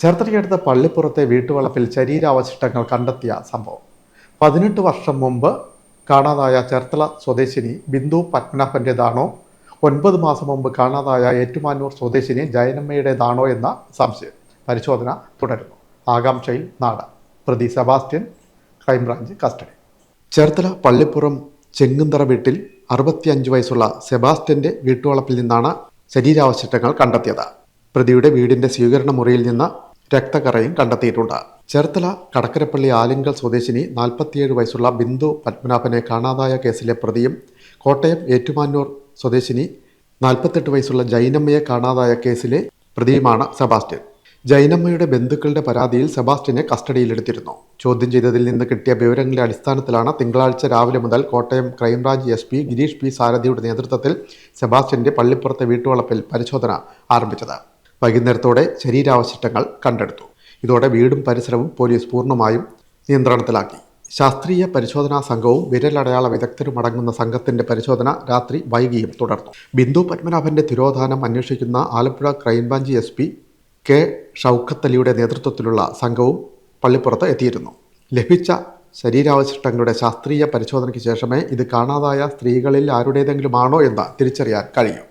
ചേർത്തലയ്ക്കടുത്ത പള്ളിപ്പുറത്തെ വീട്ടുവളപ്പിൽ ശരീരാവശിഷ്ടങ്ങൾ കണ്ടെത്തിയ സംഭവം. പതിനെട്ട് വർഷം മുമ്പ് കാണാതായ ചേർത്തല സ്വദേശിനി ബിന്ദു പത്മനാഭന്റേതാണോ ഒൻപത് മാസം മുമ്പ് കാണാതായ ഏറ്റുമാനൂർ സ്വദേശിനി ജയനമ്മയുടേതാണോ എന്ന സംശയം. പരിശോധന തുടരുന്നു. ആകാംക്ഷയിൽ നാട്. പ്രതി Sebastian crime branch custody. Cherthala Pallippuram Chengunthara വീട്ടിൽ അറുപത്തിയഞ്ച് വയസ്സുള്ള സെബാസ്റ്റ്യന്റെ വീട്ടുവളപ്പിൽ നിന്നാണ് ശരീരാവശിഷ്ടങ്ങൾ കണ്ടെത്തിയത്. പ്രതിയുടെ വീടിന്റെ സ്വീകരണ മുറിയിൽ നിന്ന് രക്തക്കറയും കണ്ടെത്തിയിട്ടുണ്ട്. ചേർത്തല കടക്കരപ്പള്ളി ആലിങ്കൽ സ്വദേശിനി നാൽപ്പത്തിയേഴ് വയസ്സുള്ള ബിന്ദു പത്മനാഭനെ കാണാതായ കേസിലെ പ്രതിയും കോട്ടയം ഏറ്റുമാനൂർ സ്വദേശിനി നാൽപ്പത്തെട്ട് വയസ്സുള്ള ജൈനമ്മയെ കാണാതായ കേസിലെ പ്രതിയുമാണ് സെബാസ്റ്റ്യൻ. ജൈനമ്മയുടെ ബന്ധുക്കളുടെ പരാതിയിൽ സെബാസ്റ്റ്യനെ കസ്റ്റഡിയിലെടുത്തിരുന്നു. ചോദ്യം ചെയ്തതിൽ നിന്ന് കിട്ടിയ വിവരങ്ങളുടെ അടിസ്ഥാനത്തിലാണ് തിങ്കളാഴ്ച രാവിലെ മുതൽ Kottayam crime branch S P Girish P സാരഥിയുടെ നേതൃത്വത്തിൽ സെബാസ്റ്റ്യന്റെ പള്ളിപ്പുറത്തെ വീട്ടുവളപ്പിൽ പരിശോധന ആരംഭിച്ചത്. വൈകുന്നേരത്തോടെ ശരീരാവശിഷ്ടങ്ങൾ കണ്ടെടുത്തു. ഇതോടെ വീടും പരിസരവും പോലീസ് പൂർണമായും നിയന്ത്രണത്തിലാക്കി. ശാസ്ത്രീയ പരിശോധനാ സംഘവും വിരലടയാള വിദഗ്ധരും അടങ്ങുന്ന സംഘത്തിന്റെ പരിശോധന രാത്രി വൈകിയും തുടർന്നു. ബിന്ദു പത്മനാഭന്റെ തിരോധാനം അന്വേഷിക്കുന്ന Alappuzha crime branch S P K ഷൗക്കത്തലിയുടെ നേതൃത്വത്തിലുള്ള സംഘവും പള്ളിപ്പുറത്ത് എത്തിയിരുന്നു. ലഭിച്ച ശരീരാവശിഷ്ടങ്ങളുടെ ശാസ്ത്രീയ പരിശോധനയ്ക്ക് ശേഷമേ ഇത് കാണാതായ സ്ത്രീകളിൽ ആരുടേതെങ്കിലും ആണോ എന്ന് തിരിച്ചറിയാൻ കഴിയും.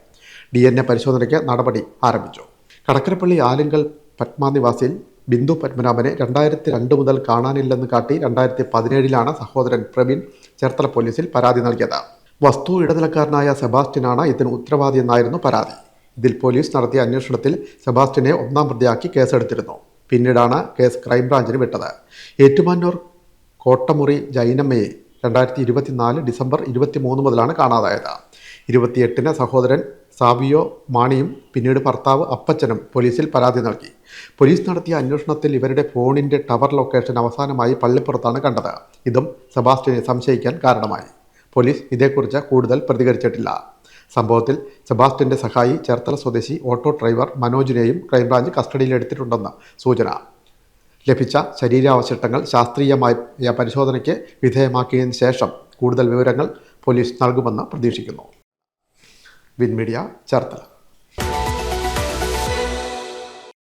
ഡി പരിശോധനയ്ക്ക് നടപടി ആരംഭിച്ചു. കടക്കരപ്പള്ളി ആലിങ്കൽ പത്മാനിവാസിൽ ബിന്ദു പത്മനാഭനെ രണ്ടായിരത്തി രണ്ട് മുതൽ കാണാനില്ലെന്ന് കാട്ടി രണ്ടായിരത്തി പതിനേഴിലാണ് സഹോദരൻ പ്രവീൺ ചേർത്തല പോലീസിൽ പരാതി നൽകിയത്. വസ്തു ഇടനിലക്കാരനായ സെബാസ്റ്റ്യനാണ് ഇതിന് ഉത്തരവാദിയെന്നായിരുന്നു പരാതി. ഇതിൽ പോലീസ് നടത്തിയ അന്വേഷണത്തിൽ സെബാസ്റ്റ്യനെ ഒന്നാം പ്രതിയാക്കി കേസെടുത്തിരുന്നു. പിന്നീടാണ് കേസ് ക്രൈംബ്രാഞ്ചിന് വിട്ടത്. ഏറ്റുമാനൂർ കോട്ടമുറി ജൈനമ്മയെ രണ്ടായിരത്തി ഇരുപത്തിനാല് ഡിസംബർ ഇരുപത്തി മൂന്ന് മുതലാണ് കാണാതായത്. ഇരുപത്തിയെട്ടിന് സഹോദരൻ സാബിയോ മാണിയും പിന്നീട് ഭർത്താവ് അപ്പച്ചനും പോലീസിൽ പരാതി നൽകി. പോലീസ് നടത്തിയ അന്വേഷണത്തിൽ ഇവരുടെ ഫോണിന്റെ ടവർ ലൊക്കേഷൻ അവസാനമായി പള്ളിപ്പുറത്താണ് കണ്ടത്. ഇതും സെബാസ്റ്റ്യനെ സംശയിക്കാൻ കാരണമായി. പോലീസ് ഇതേക്കുറിച്ച് കൂടുതൽ പ്രതികരിച്ചിട്ടില്ല. സംഭവത്തിൽ സെബാസ്റ്റ്യന്റെ സഹായി ചേർത്തല സ്വദേശി ഓട്ടോ ഡ്രൈവർ മനോജിനെയും ക്രൈംബ്രാഞ്ച് കസ്റ്റഡിയിലെടുത്തിട്ടുണ്ടെന്ന് സൂചന. ലഭിച്ച ശരീരാവശിഷ്ടങ്ങൾ ശാസ്ത്രീയമായ പരിശോധനയ്ക്ക് വിധേയമാക്കിയതിനു ശേഷം കൂടുതൽ വിവരങ്ങൾ പോലീസ് നൽകുമെന്ന് പ്രതീക്ഷിക്കുന്നു. Win media Cherthala